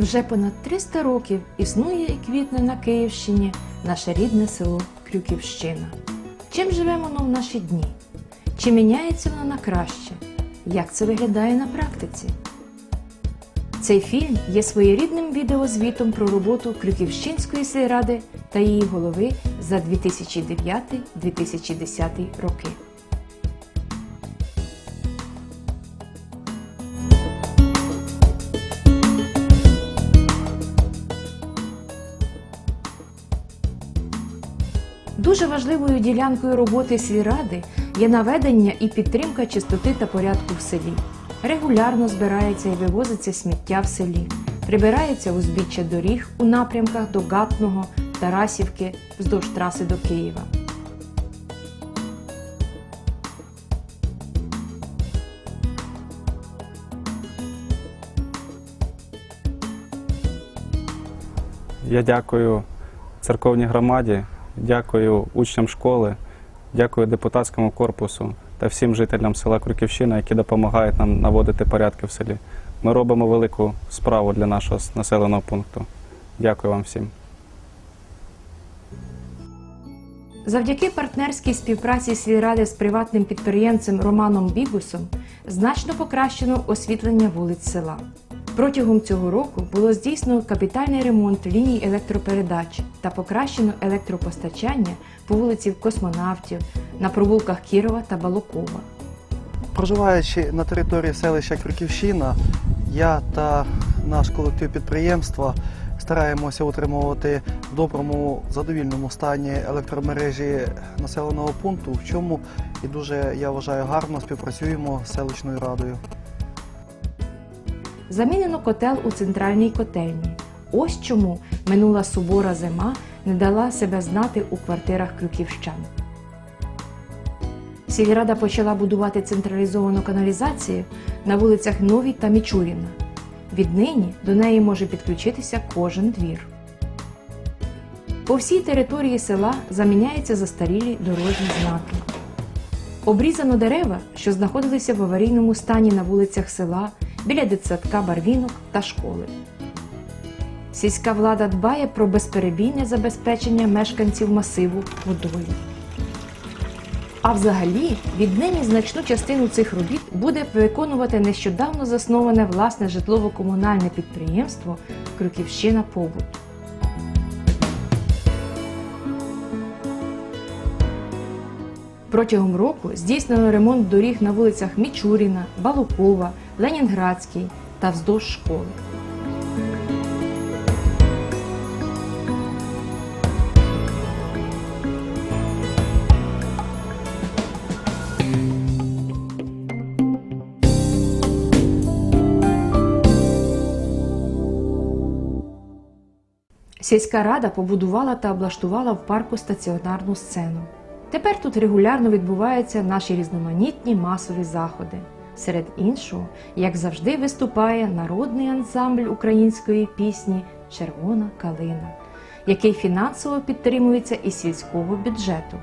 Вже понад 300 років існує і квітне на Київщині наше рідне село Крюківщина. Чим живе воно в наші дні? Чи міняється воно на краще? Як це виглядає на практиці? Цей фільм є своєрідним відеозвітом про роботу Крюківщинської сільради та її голови за 2009-2010 роки. Дуже важливою ділянкою роботи сільради є наведення і підтримка чистоти та порядку в селі. Регулярно збирається і вивозиться сміття в селі, прибирається узбіччя доріг у напрямках до Гатного, Тарасівки вздовж траси до Києва. Я дякую церковній громаді, дякую учням школи, дякую депутатському корпусу та всім жителям села Крюківщина, які допомагають нам наводити порядки в селі. Ми робимо велику справу для нашого населеного пункту. Дякую вам всім. Завдяки партнерській співпраці сільради з приватним підприємцем Романом Бігусом значно покращено освітлення вулиць села. Протягом цього року було здійснено капітальний ремонт ліній електропередач та покращено електропостачання по вулиці Космонавтів на провулках Кірова та Балокова. Проживаючи на території селища Крюківщина, я та наш колектив підприємства стараємося утримувати в доброму задовільному стані електромережі населеного пункту, в чому і дуже я вважаю гарно співпрацюємо з селищною радою. Замінено котел у центральній котельні. Ось чому минула сувора зима не дала себе знати у квартирах крюківщан. Сільрада почала будувати централізовану каналізацію на вулицях Новій та Мічуріна. Віднині до неї може підключитися кожен двір. По всій території села заміняються застарілі дорожні знаки. Обрізано дерева, що знаходилися в аварійному стані на вулицях села, біля дитсадка барвінок та школи. Сільська влада дбає про безперебійне забезпечення мешканців масиву водою. А взагалі, віднині значну частину цих робіт буде виконувати нещодавно засноване власне житлово-комунальне підприємство Крюківщина Побут. Протягом року здійснено ремонт доріг на вулицях Мічуріна, Балукова, Ленінградський та вздовж школи. Сільська рада побудувала та облаштувала в парку стаціонарну сцену. Тепер тут регулярно відбуваються наші різноманітні масові заходи. Серед іншого, як завжди, виступає народний ансамбль української пісні Червона калина, який фінансово підтримується із сільського бюджету.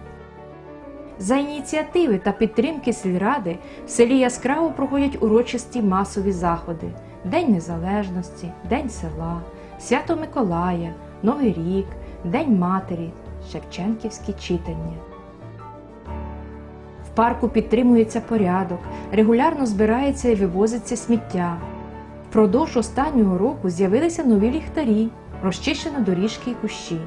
За ініціативи та підтримки сільради в селі яскраво проходять урочисті масові заходи: День Незалежності, День села, Свято Миколая, Новий рік, День Матері, Шевченківські читання. Парку підтримується порядок, регулярно збирається і вивозиться сміття. Впродовж останнього року з'явилися нові ліхтарі, розчищено доріжки і кущі.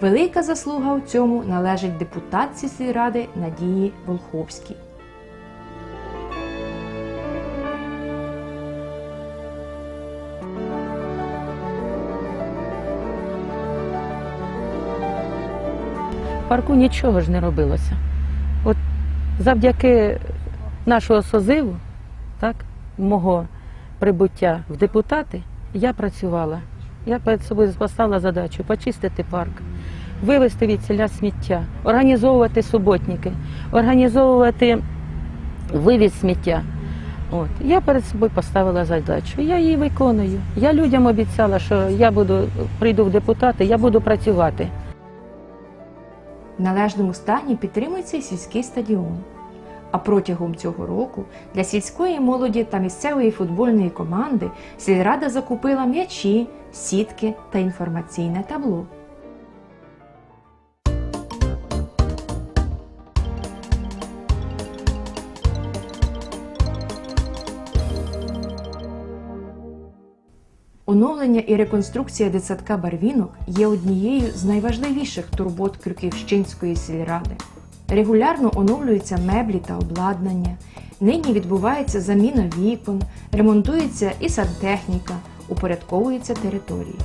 Велика заслуга у цьому належить депутатці сільради Надії Волховській. В парку нічого ж не робилося. Завдяки нашого созиву, так, мого прибуття в депутати, я працювала. Я перед собою поставила задачу почистити парк, вивезти від селя сміття, організовувати суботники, організовувати вивіз сміття. От. Я перед собою поставила задачу. Я її виконую. Я людям обіцяла, що я буду прийду в депутати, я буду працювати. В належному стані підтримується і сільський стадіон. А протягом цього року для сільської молоді та місцевої футбольної команди сільрада закупила м'ячі, сітки та інформаційне табло. Оновлення і реконструкція дитсадка Барвінок є однією з найважливіших турбот Крюківщинської сільради. Регулярно оновлюються меблі та обладнання. Нині відбувається заміна вікон, ремонтується і сантехніка, упорядковуються території.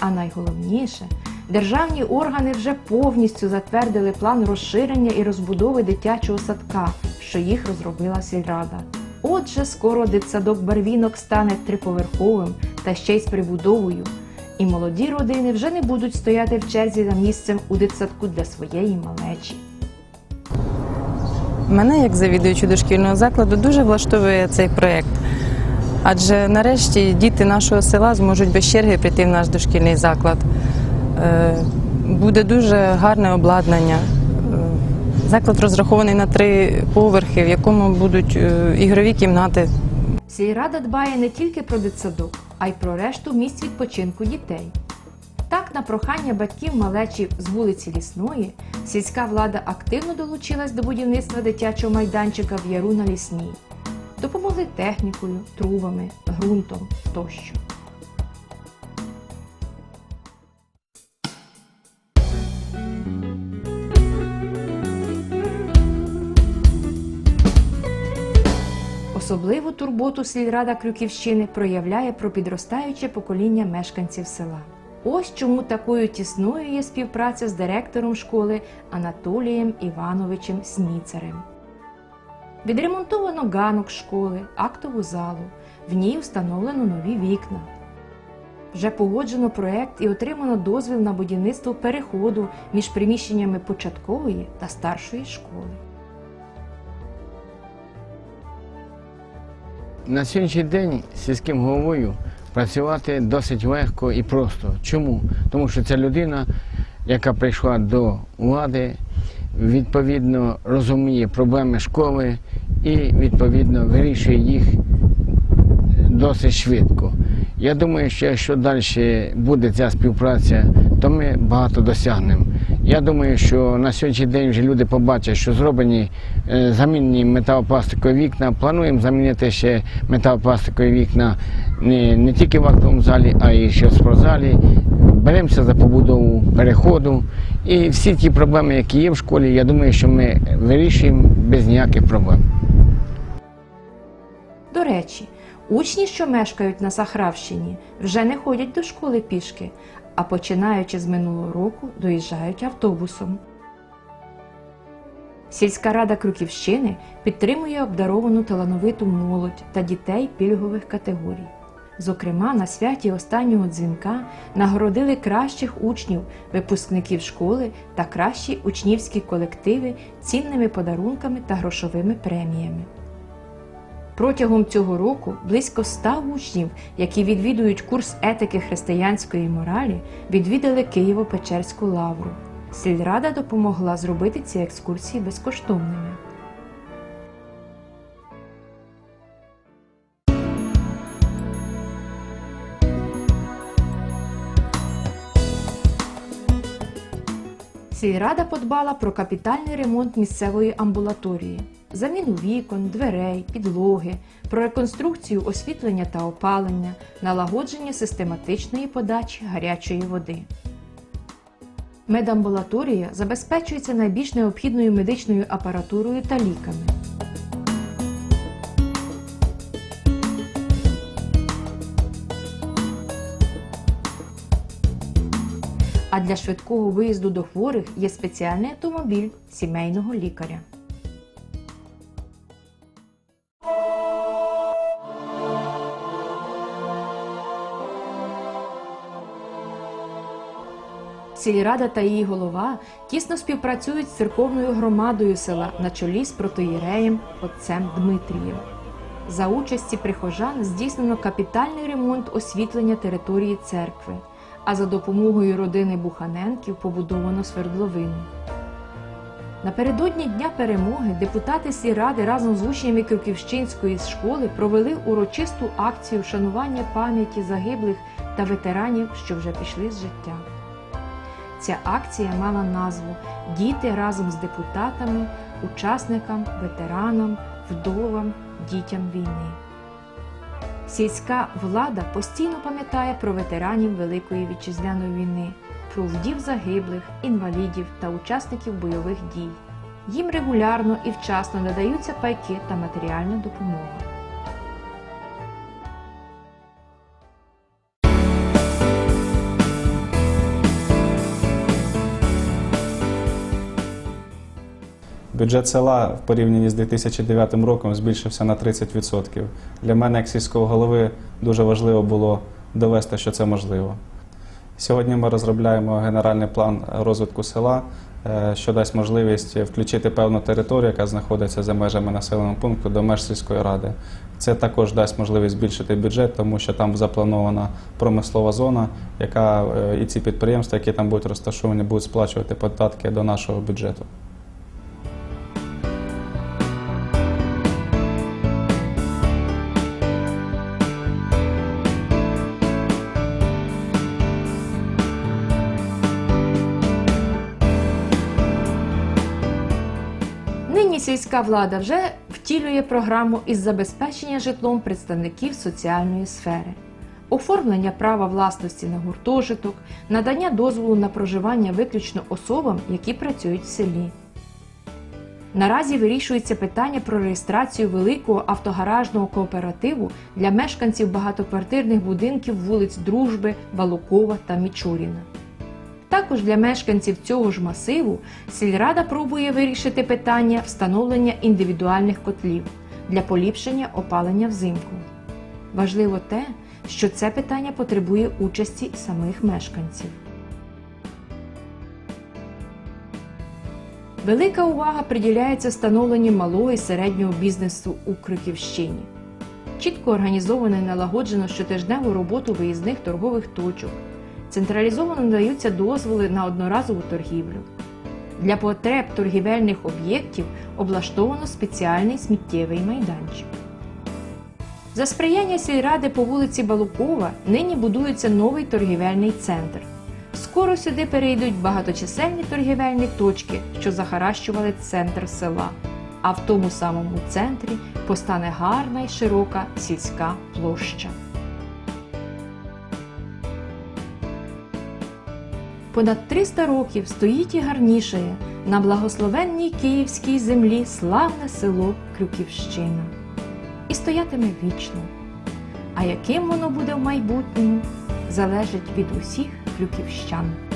А найголовніше, державні органи вже повністю затвердили план розширення і розбудови дитячого садка, що їх розробила сільрада. Отже, скоро дитсадок Барвінок стане триповерховим та ще й з прибудовою. І молоді родини вже не будуть стояти в черзі за місцем у дитсадку для своєї малечі. Мене, як завідуючу дошкільного закладу, дуже влаштовує цей проєкт. Адже нарешті діти нашого села зможуть без черги прийти в наш дошкільний заклад. Е, Буде дуже гарне обладнання. Заклад розрахований на три поверхи, в якому будуть е, ігрові кімнати, Сільрада дбає не тільки про дитсадок, а й про решту місць відпочинку дітей. Так, на прохання батьків малечі з вулиці Лісної, сільська влада активно долучилась до будівництва дитячого майданчика в Яру на Лісній. Допомогли технікою, трубами, ґрунтом тощо. Особливу турботу сільрада Крюківщини проявляє про підростаюче покоління мешканців села. Ось чому такою тісною є співпраця з директором школи Анатолієм Івановичем Сніцарем. Відремонтовано ганок школи, актову залу, в ній встановлено нові вікна. Вже погоджено проект і отримано дозвіл на будівництво переходу між приміщеннями початкової та старшої школи. На сьогоднішній день сільським головою працювати досить легко і просто. Чому? Тому що це людина, яка прийшла до влади, відповідно розуміє проблеми школи і відповідно вирішує їх досить швидко. Я думаю, що якщо далі буде ця співпраця, то ми багато досягнемо. Я думаю, що на сьогоднішній день вже люди побачать, що зроблені е, замінні металопластикові вікна. Плануємо замінити ще металопластикові вікна не, не тільки в актовому залі, а й ще в спортзалі. Беремося за побудову переходу. І всі ті проблеми, які є в школі, я думаю, що ми вирішуємо без ніяких проблем. До речі, учні, що мешкають на Сахравщині, вже не ходять до школи пішки, а починаючи з минулого року доїжджають автобусом. Сільська рада Крюківщини підтримує обдаровану талановиту молодь та дітей пільгових категорій. Зокрема, на святі останнього дзвінка нагородили кращих учнів, випускників школи та кращі учнівські колективи цінними подарунками та грошовими преміями. Протягом цього року близько ста учнів, які відвідують курс етики християнської моралі, відвідали Києво-Печерську лавру. Сільрада допомогла зробити ці екскурсії безкоштовними. Сільрада подбала про капітальний ремонт місцевої амбулаторії, заміну вікон, дверей, підлоги, про реконструкцію освітлення та опалення, налагодження систематичної подачі гарячої води. Медамбулаторія забезпечується найбільш необхідною медичною апаратурою та ліками. А для швидкого виїзду до хворих є спеціальний автомобіль сімейного лікаря. Сільрада та її голова тісно співпрацюють з церковною громадою села на чолі з протоїреєм отцем Дмитрієм. За участі прихожан здійснено капітальний ремонт освітлення території церкви, а за допомогою родини Буханенків побудовано свердловину. Напередодні Дня перемоги депутати сільради разом з учнями Крюківщинської школи провели урочисту акцію вшанування пам'яті загиблих та ветеранів, що вже пішли з життя. Ця акція мала назву Діти разом з депутатами, учасникам, ветеранам, вдовам, дітям війни. Сільська влада постійно пам'ятає про ветеранів Великої вітчизняної війни, про вдів загиблих, інвалідів та учасників бойових дій. Їм регулярно і вчасно надаються пайки та матеріальна допомога. Бюджет села в порівнянні з 2009 роком збільшився на 30%. Для мене, як сільського голови, дуже важливо було довести, що це можливо. Сьогодні ми розробляємо генеральний план розвитку села, е, що дасть можливість включити певну територію, яка знаходиться за межами населеного пункту, до меж сільської ради. Це також дасть можливість збільшити бюджет, тому що там запланована промислова зона, яка е, і ці підприємства, які там будуть розташовані, будуть сплачувати податки до нашого бюджету. Сільська влада вже втілює програму із забезпечення житлом представників соціальної сфери, оформлення права власності на гуртожиток, надання дозволу на проживання виключно особам, які працюють в селі. Наразі вирішується питання про реєстрацію великого автогаражного кооперативу для мешканців багатоквартирних будинків вулиць Дружби, Балукова та Мічуріна. Також для мешканців цього ж масиву сільрада пробує вирішити питання встановлення індивідуальних котлів для поліпшення опалення взимку. Важливо те, що це питання потребує участі самих мешканців. Велика увага приділяється встановленню малого і середнього бізнесу у Криківщині. Чітко організовано і налагоджено щотижневу роботу виїзних торгових точок. Централізовано надаються дозволи на одноразову торгівлю. Для потреб торгівельних об'єктів облаштовано спеціальний сміттєвий майданчик. За сприяння сільради по вулиці Балукова нині будується новий торгівельний центр. Скоро сюди перейдуть багаточисельні торгівельні точки, що захаращували центр села. А в тому самому центрі постане гарна й широка сільська площа. Понад 300 років стоїть і гарнішає на благословенній київській землі славне село Крюківщина. І стоятиме вічно. А яким воно буде в майбутньому, залежить від усіх крюківщан.